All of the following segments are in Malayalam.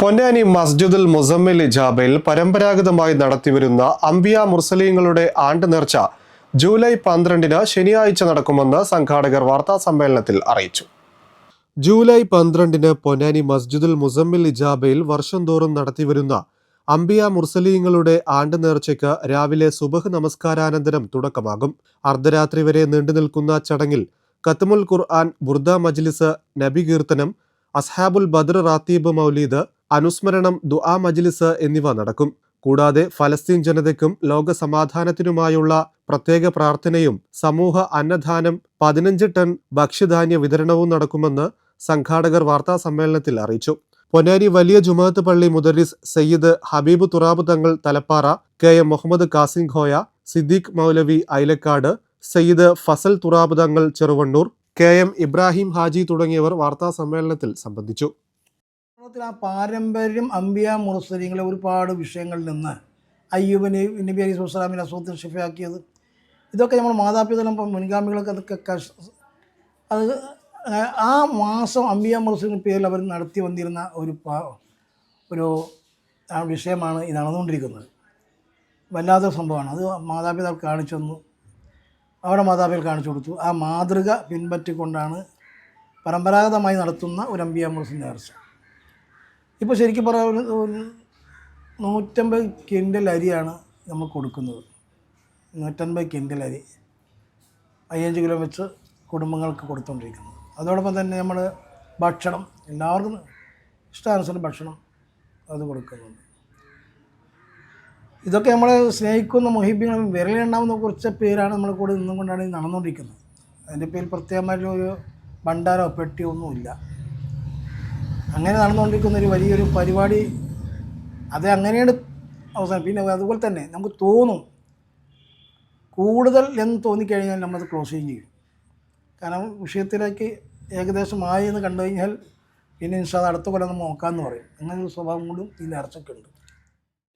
പൊന്നാനി മസ്ജിദുൽ മുസമ്മിൽ ഇജാബയിൽ പരമ്പരാഗതമായി നടത്തിവരുന്ന അംബിയ മുർസലീങ്ങളുടെ ആണ്ട് നേർച്ച ജൂലൈ പന്ത്രണ്ടിന് ശനിയാഴ്ച നടക്കുമെന്ന് സംഘാടകർ വാർത്താ സമ്മേളനത്തിൽ അറിയിച്ചു. ജൂലൈ പന്ത്രണ്ടിന് പൊന്നാനി മസ്ജിദുൽ മുസമ്മിൽ ഇജാബയിൽ വർഷം തോറും നടത്തിവരുന്ന അംബിയ മുർസലീങ്ങളുടെ ആണ്ട് നേർച്ചയ്ക്ക് രാവിലെ സുബഹ് നമസ്കാരാനന്തരം തുടക്കമാകും. അർദ്ധരാത്രി വരെ നീണ്ടുനിൽക്കുന്ന ചടങ്ങിൽ കത്തുമുൽ ഖുർആൻ ബുർദ മജ്ലിസ് നബി കീർത്തനം അസ്ഹാബുൽ ബദ്ർ റാത്തീബ് മൗലീദ് അനുസ്മരണം ദുആ മജ്ലിസ് എന്നിവ നടക്കും. കൂടാതെ ഫലസ്തീൻ ജനതയ്ക്കും ലോക സമാധാനത്തിനുമായുള്ള പ്രത്യേക പ്രാർത്ഥനയും സമൂഹ അന്നദാനം പതിനഞ്ച് ടൺ ഭക്ഷ്യധാന്യ വിതരണവും നടക്കുമെന്ന് സംഘാടകർ വാർത്താ സമ്മേളനത്തിൽ അറിയിച്ചു. പൊന്നാനി വലിയ ജുമാഅത്ത് പള്ളി മുദരിസ് Sayyid Habeeb Thurab Thangal Thalappara K M Muhammad Kasim Khoya Siddique Moulavi Ailakkad Sayyid Fazal Thurab Thangal Cheruvannur K M Ibrahim Haji തുടങ്ങിയവർ വാർത്താ സമ്മേളനത്തിൽ സംബന്ധിച്ചു. കേരളത്തിൽ ആ പാരമ്പര്യം അമ്പിയ മുറസലിങ്ങളെ ഒരുപാട് വിഷയങ്ങളിൽ നിന്ന് അയ്യൂബിനെ നബി അലി സുസ്ലാമിനെ അസുഖത്തിൽ ഷിഫയാക്കിയത് ഇതൊക്കെ നമ്മൾ മാതാപിതാക്കളും മുൻഗാമികളൊക്കെ അതൊക്കെ അത് ആ മാസം അമ്പിയ മുറസലിന്റെ പേരിൽ അവർ നടത്തി വന്നിരുന്ന ഒരു ഒരു വിഷയമാണ് ഈ നടന്നുകൊണ്ടിരിക്കുന്നത് വല്ലാത്ത സംഭവമാണ്. അത് മാതാപിതാക്കൾ കാണിച്ചു തന്നു. അവരുടെ മാതാപിതാക്കൾ കാണിച്ചു കൊടുത്തു. ആ മാതൃക പിൻപറ്റിക്കൊണ്ടാണ് പരമ്പരാഗതമായി നടത്തുന്ന ഒരു അമ്പിയ മുറസിൻ നേർച്ച. ഇപ്പോൾ ശരിക്കും പറയാൻ ഒരു നൂറ്റമ്പത് കിൻഡൽ അരിയാണ് നമ്മൾ കൊടുക്കുന്നത്. നൂറ്റൻപത് കിൻഡൽ അരി. അയ്യഞ്ച് കിലോ വെച്ച് കുടുംബങ്ങൾക്ക് കൊടുത്തുകൊണ്ടിരിക്കുന്നത് അതോടൊപ്പം തന്നെ നമ്മൾ ഭക്ഷണം എല്ലാവർക്കും ഇഷ്ടാനുസരണം ഭക്ഷണം അത് കൊടുക്കുന്നുണ്ട്. ഇതൊക്കെ നമ്മളെ സ്നേഹിക്കുന്ന മൊഹിബികളും വിരലുണ്ടാവുന്ന കുറച്ച് പേരാണ് നമ്മൾ കൂടെ നിന്നും കൊണ്ടാണ് നടന്നുകൊണ്ടിരിക്കുന്നത് അതിന്റെ പേരിൽ പ്രത്യേകമായിട്ടുള്ള ഒരു ഭണ്ഡാരോ പെട്ടിയോ ഒന്നുമില്ല. അങ്ങനെ നടന്നുകൊണ്ടിരിക്കുന്ന ഒരു വലിയൊരു പരിപാടി. അത് അങ്ങനെയാണ് അവസാനം. പിന്നെ അതുപോലെ തന്നെ നമുക്ക് തോന്നും കൂടുതൽ എന്ന് തോന്നിക്കഴിഞ്ഞാൽ നമ്മളത് ക്ലോസ് ചെയ്യും. കാരണം വിഷയത്തിലേക്ക് ഏകദേശം ആയി എന്ന് കണ്ടു കഴിഞ്ഞാൽ പിന്നെ ഇൻഷാ അടുത്ത കൊല്ലം നോക്കാമെന്ന് പറയും. അങ്ങനെ ഒരു സ്വഭാവം കൊണ്ടും നേർച്ചയ്ക്ക് ഉണ്ട്.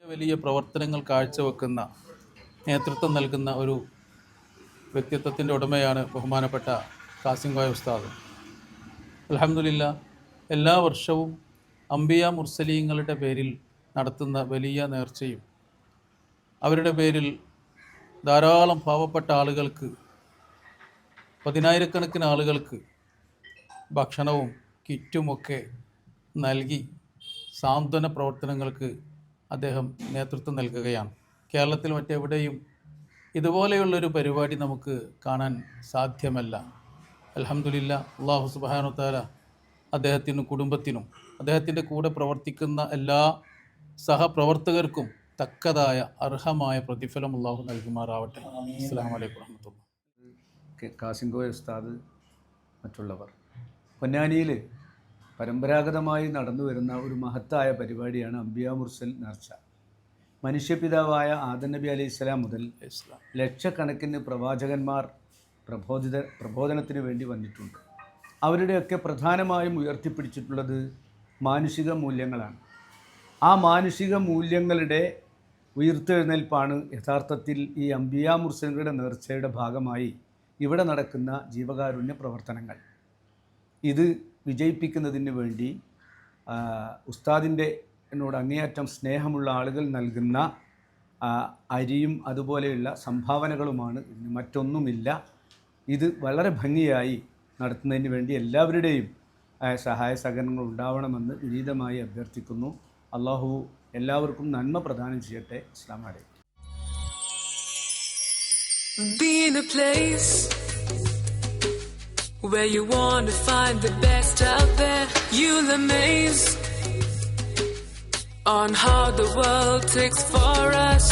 വലിയ പ്രവർത്തനങ്ങൾ കാഴ്ചവെക്കുന്ന നേതൃത്വം നൽകുന്ന ഒരു വ്യക്തിത്വത്തിന്റെ ഉടമയാണ് ബഹുമാനപ്പെട്ട കാസിം കോയ ഉസ്താദ്. അലഹമില്ല എല്ലാ വർഷവും അംബിയ മുർസലീങ്ങളുടെ പേരിൽ നടത്തുന്ന വലിയ നേർച്ചയും അവരുടെ പേരിൽ ധാരാളം പാവപ്പെട്ട ആളുകൾക്ക് പതിനായിരക്കണക്കിന് ആളുകൾക്ക് ഭക്ഷണവും കിറ്റുമൊക്കെ നൽകി സാന്ത്വന പ്രവർത്തനങ്ങൾക്ക് അദ്ദേഹം നേതൃത്വം നൽകുകയാണ്. കേരളത്തിൽ മറ്റെവിടെയും ഇതുപോലെയുള്ളൊരു പരിപാടി നമുക്ക് കാണാൻ സാധ്യമല്ല. അലഹമുല്ല അള്ളാഹു സുബാനുത്താല അദ്ദേഹത്തിനും കുടുംബത്തിനും അദ്ദേഹത്തിന്റെ കൂടെ പ്രവർത്തിക്കുന്ന എല്ലാ സഹപ്രവർത്തകർക്കും തക്കതായ അർഹമായ പ്രതിഫലം അള്ളാഹു നൽകുമാറാവട്ടെ. അസ്സാം വലൈക്കും ഉസ്താദ് മറ്റുള്ളവർ. പൊന്നാനിയിൽ പരമ്പരാഗതമായി നടന്നു വരുന്ന ഒരു മഹത്തായ പരിപാടിയാണ് അംബിയ മുർസൽ നേർച്ച. മനുഷ്യപിതാവായ ആദൻ നബി അലൈഹി ഇസ്ലാം മുതൽ ലക്ഷക്കണക്കിന് പ്രവാചകന്മാർ പ്രബോധിത പ്രബോധനത്തിന് വേണ്ടി വന്നിട്ടുണ്ട്. അവരുടെയൊക്കെ പ്രധാനമായും ഉയർത്തിപ്പിടിച്ചിട്ടുള്ളത് മാനുഷിക മൂല്യങ്ങളാണ്. ആ മാനുഷിക മൂല്യങ്ങളുടെ ഉയർത്തെഴുന്നേൽപ്പാണ് യഥാർത്ഥത്തിൽ ഈ അംബിയ മുർസലുകളുടെ നേർച്ചയുടെ ഭാഗമായി ഇവിടെ നടക്കുന്ന ജീവകാരുണ്യ പ്രവർത്തനങ്ങൾ. ഇത് വിജയിപ്പിക്കുന്നതിന് വേണ്ടി ഉസ്താദിന്റെ എന്നോട് അങ്ങേയറ്റം സ്നേഹമുള്ള ആളുകൾ നൽകുന്ന അരിയും അതുപോലെയുള്ള സംഭാവനകളുമാണ്. മറ്റൊന്നുമില്ല. ഇത് വളരെ ഭംഗിയായി നടത്തുന്നതിന് വേണ്ടി എല്ലാവരുടെയും സഹായ സഹകരണങ്ങൾ ഉണ്ടാവണമെന്ന് വിനീതമായി അഭ്യർത്ഥിക്കുന്നു അള്ളാഹു എല്ലാവർക്കും നന്മ പ്രദാനം ചെയ്യട്ടെ place where you want to find the best out there. You'll amaze on how the world takes for us.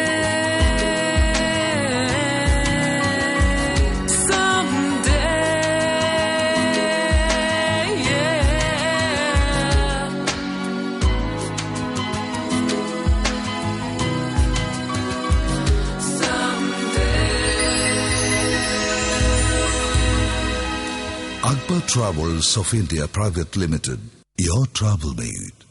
Akbar Travels of India Private Limited. Your travel mate.